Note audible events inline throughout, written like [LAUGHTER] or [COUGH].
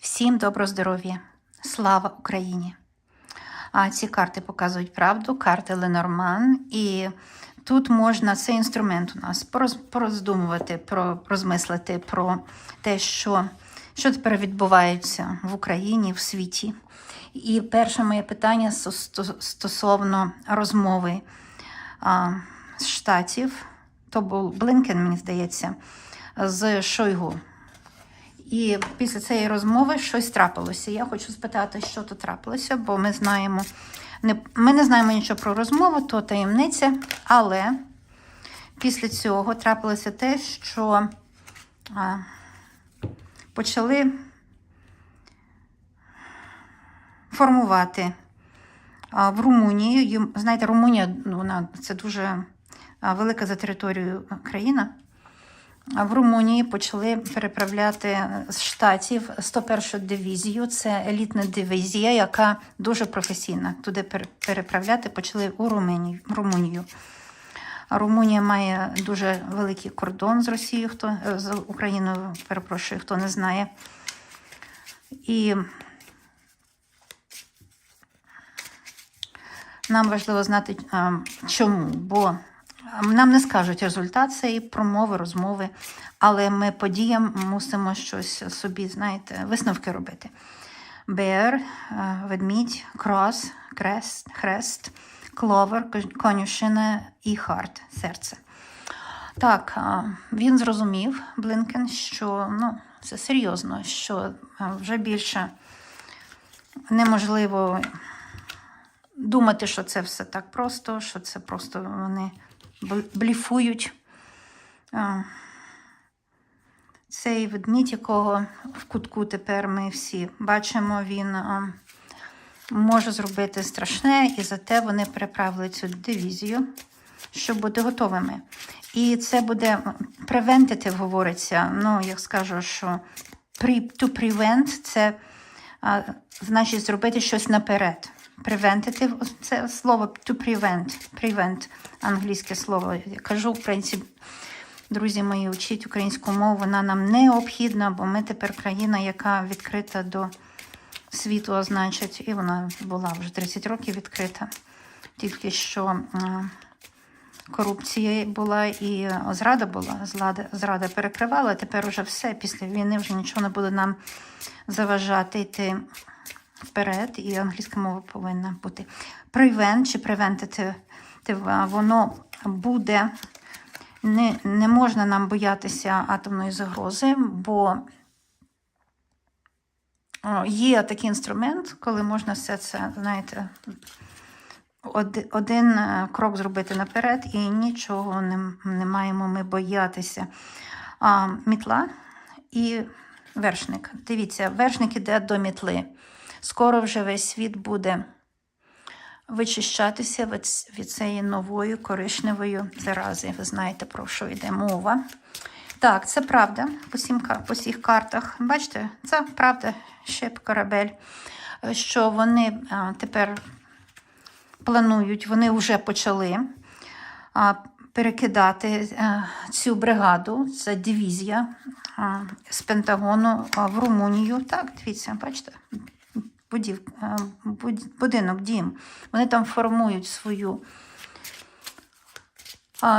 Всім добро здоров'я! Слава Україні! А ці карти показують правду, карти Ленорман. І тут можна цей інструмент у нас пороз- пороздумувати, про, розмислити про те, що, що тепер відбувається в Україні, в світі. І перше моє питання сто- сто- стосовно розмови а, з Штатів, то був Блинкен, мені здається, з Шойгу. І після цієї розмови щось трапилося. Я хочу спитати, що тут трапилося, бо ми знаємо, не, ми не знаємо нічого про розмову, то таємниця. Але після цього трапилося те, що а, почали формувати а, в Румунії. Знаєте, Румунія ну, вона це дуже велика за територією країна. В Румунії почали переправляти з штатів 101-ю дивізію. Це елітна дивізія, яка дуже професійна. Туди переправляти почали у Румунію. Румунія має дуже великий кордон з Росією, хто е, з Україною, перепрошую, хто не знає. І нам важливо знати, чому, бо нам не скажуть результат цієї промови, розмови, але ми по діям мусимо щось собі, знаєте, висновки робити. Бер, а, ведмідь, крос, крест, хрест, кловер, конюшина і харт, серце. Так, він зрозумів, Блинкен, що ну, це серйозно, що вже більше неможливо думати, що це все так просто, що це просто вони бліфують. Цей ведмідь, якого в кутку тепер ми всі бачимо, він може зробити страшне, і зате вони переправили цю дивізію, щоб бути готовими. І це буде preventative, говориться. Ну, як скажу, що to prevent це значить зробити щось наперед. Preventative – це слово to prevent, prevent англійське слово. Я кажу, принципі, друзі мої, учіть українську мову, вона нам необхідна, бо ми тепер країна, яка відкрита до світу, а значить, і вона була вже 30 років відкрита. Тільки що корупція була і зрада була, зрада, зрада перекривала, тепер уже все, після війни вже нічого не буде нам заважати йти вперед, і англійська мова повинна бути. Prevent чи preventative, воно буде, не, не можна нам боятися атомної загрози, бо є такий інструмент, коли можна все це, знаєте, один е, крок зробити наперед і нічого не, не маємо ми боятися. А, мітла і вершник. Дивіться, вершник іде до мітли. Скоро вже весь світ буде вичищатися від, цієї нової коричневої зарази. Ви знаєте, про що йде мова. Так, це правда по, всім, по всіх картах. Бачите, це правда, ще корабель, е, що вони тепер планують, вони вже почали перекидати е, цю бригаду, це дивізія з Пентагону в Румунію. Так, дивіться, бачите, будів, е, будинок, дім. Вони там формують свою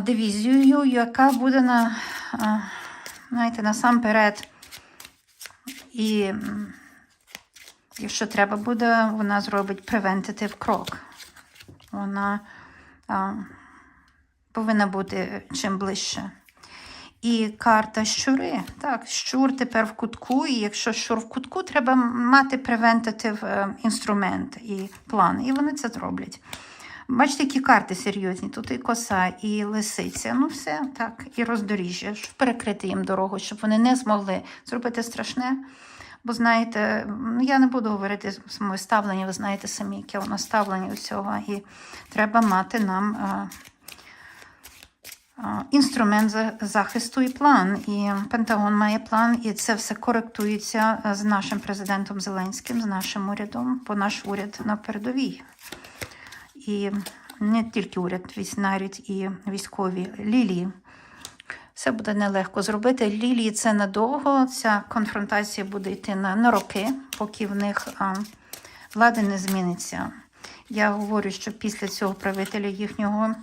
дивізію, яка буде на, знаєте, насамперед. І якщо треба буде, вона зробить preventative крок. Вона а, повинна бути чим ближче. І карта щури. Так, щур тепер в кутку, і якщо щур в кутку, треба мати preventative е, інструмент і план. І вони це зроблять. Бачите, які карти серйозні. Тут і коса, і лисиця. Ну, все так, і роздоріжжя, щоб перекрити їм дорогу, щоб вони не змогли зробити страшне. Бо знаєте, я не буду говорити моє ставлення, ви знаєте самі, яке воно ставлення усього. І треба мати нам е, інструмент захисту і план. І Пентагон має план, і це все коректується е, з нашим президентом Зеленським, з нашим урядом, бо наш уряд на передовій. І не тільки уряд, навіть і військові лілії Все буде нелегко зробити. Лілії це надовго. Ця конфронтація буде йти на, на роки, поки в них а, влада не зміниться. Я говорю, що після цього правителя їхнього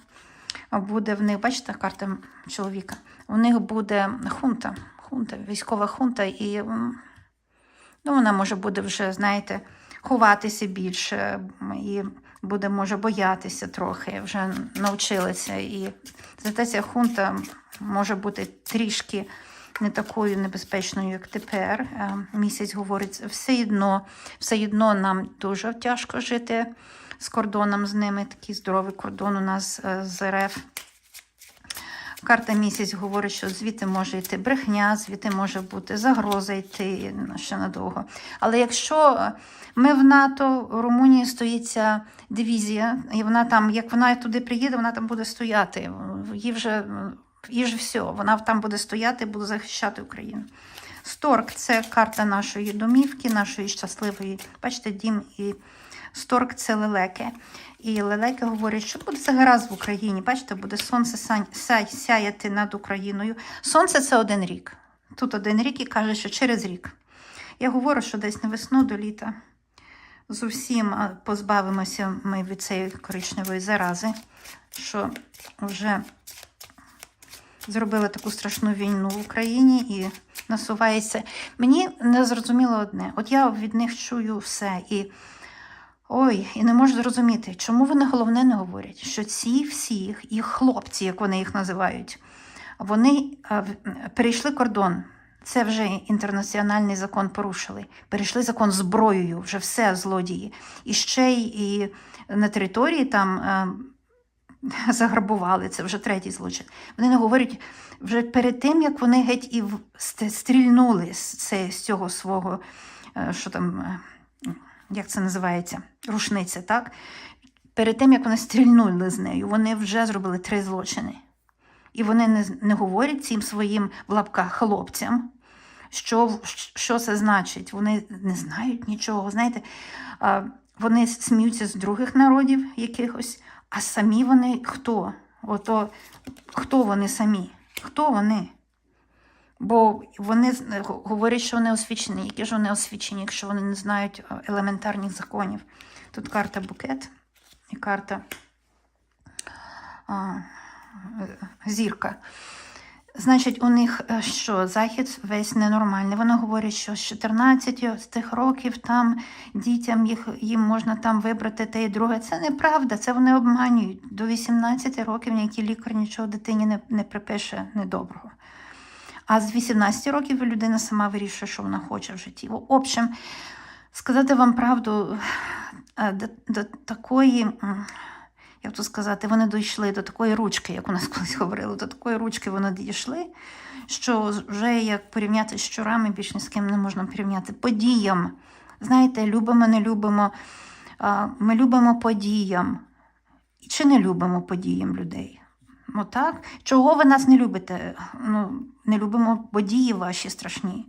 буде в них, бачите, карта чоловіка, у них буде хунта, хунта, військова хунта, і ну, вона може буде вже, знаєте, ховатися більше і буде, може, боятися трохи, вже навчилася. І зате ця хунта може бути трішки не такою небезпечною, як тепер. Е, Місяць говорить, все одно, все одно нам дуже тяжко жити з кордоном з ними. Такий здоровий кордон у нас е, з РФ. Карта місяць говорить, що звідти може йти брехня, звідти може бути загроза йти ну, ще надовго. Але якщо е, ми в НАТО, в Румунії стоїть ця дивізія, і вона там, як вона туди приїде, вона там буде стояти. Їй вже, їй ж все, вона там буде стояти, буде захищати Україну. Сторк це карта нашої домівки, нашої щасливої. Бачите, дім і сторк це лелеки. І лелеки говорять, що буде гаразд в Україні. Бачите, буде сонце сяяти над Україною. Сонце це один рік. Тут один рік і каже, що через рік. Я говорю, що десь на весну до літа зовсім позбавимося ми від цієї коричневої зарази, що вже зробили таку страшну війну в Україні і насувається. Мені не зрозуміло одне. От я від них чую все і. Ой, і не можу зрозуміти, чому вони головне не говорять, що ці всі їх хлопці, як вони їх називають, вони а, перейшли кордон. Це вже інтернаціональний закон порушили. Перейшли закон зброєю, вже все злодії. І ще й і на території там е, [LAUGHS] заграбували, це вже третій злочин. Вони не говорять вже перед тим, як вони геть і стрільнули з, це, з цього свого, е, що там, е, як це називається, рушниця, так? Перед тим, як вони стрільнули з нею, вони вже зробили три злочини. І вони не, не говорять цим своїм в лапках хлопцям, що, що це значить. Вони не знають нічого. Знаєте, вони сміються з других народів якихось, а самі вони хто? Ото, хто вони самі? Хто вони? Бо вони говорять, що вони освічені. Які ж вони освічені, якщо вони не знають елементарних законів? Тут карта букет і карта а, е, зірка. Значить, у них е, що, захід весь ненормальний. Вони говорять, що з 14 з тих років там дітям їх, їм можна там вибрати те і друге. Це неправда, це вони обманюють. До 18 років ніякий лікар нічого дитині не, не припише недоброго. А з 18 років людина сама вирішує, що вона хоче в житті. В общем, сказати вам правду, е, до, до такої, як то сказати, вони дійшли до такої ручки, як у нас [LAUGHS] колись говорили, до такої ручки вони дійшли, що вже як порівняти з щурами, більш ні з ким не можна порівняти. Подіям. Знаєте, любимо, не любимо. Ми любимо подіям. Чи не любимо подіям людей? Ну так. Чого ви нас не любите? Ну, не любимо події ваші страшні.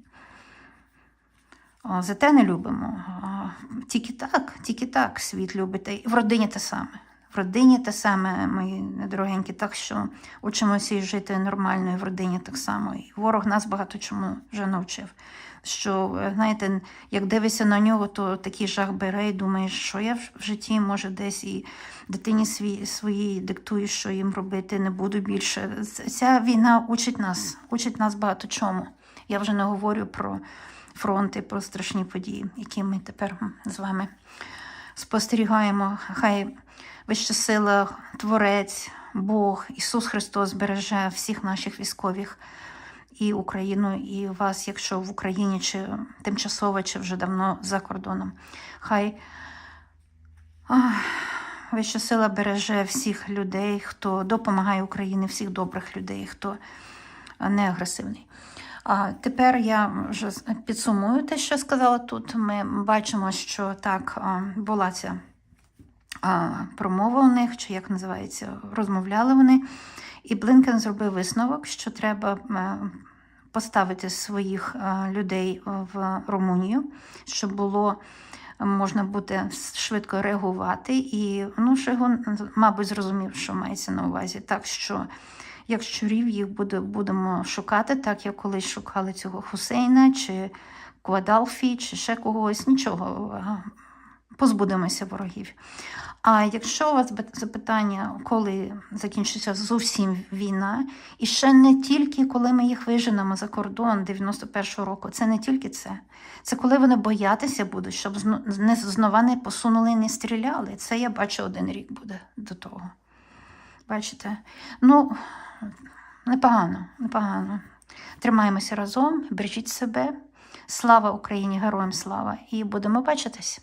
О, Зате не любимо. Тільки так, тільки так світ любите. І в родині те саме. В родині те саме, мої недорогенькі, так що учимося і жити нормально і в родині так само. І ворог нас багато чому вже навчив. Що, е, знаєте, як дивишся на нього, то такий жах бере і думаєш, що я в- житті, може, десь і дитині свій, своїй диктую, що їм робити, не буду більше. Ця війна учить нас, учить нас багато чому. Я вже не говорю про фронти, про страшні події, які ми тепер з вами спостерігаємо. Хай вища сила, Творець, Бог, Ісус Христос береже всіх наших військових і Україну, і вас, якщо в Україні чи тимчасово, чи вже давно за кордоном. Хай вища сила береже всіх людей, хто допомагає Україні, всіх добрих людей, хто не агресивний. А тепер я вже підсумую те, що сказала тут. Ми бачимо, що так була ця промова у них, чи як називається, розмовляли вони. І Блинкен зробив висновок, що треба е, поставити своїх е, людей в Румунію, щоб було е, можна буде швидко реагувати. І ну, Шойгу, мабуть, зрозумів, що мається на увазі. Так що як щурів їх буде, будемо шукати, так як колись шукали цього Хусейна чи Квадалфі, чи ще когось. Нічого, позбудемося ворогів. А якщо у вас запитання, коли закінчиться зовсім війна, і ще не тільки коли ми їх виженемо за кордон 91-го року, це не тільки це. Це коли вони боятися будуть, щоб зно- не знова не посунули і не стріляли. Це я бачу один рік буде до того. Бачите? Ну, непогано, непогано. Тримаємося разом, бережіть себе. Слава Україні, героям слава! І будемо бачитись.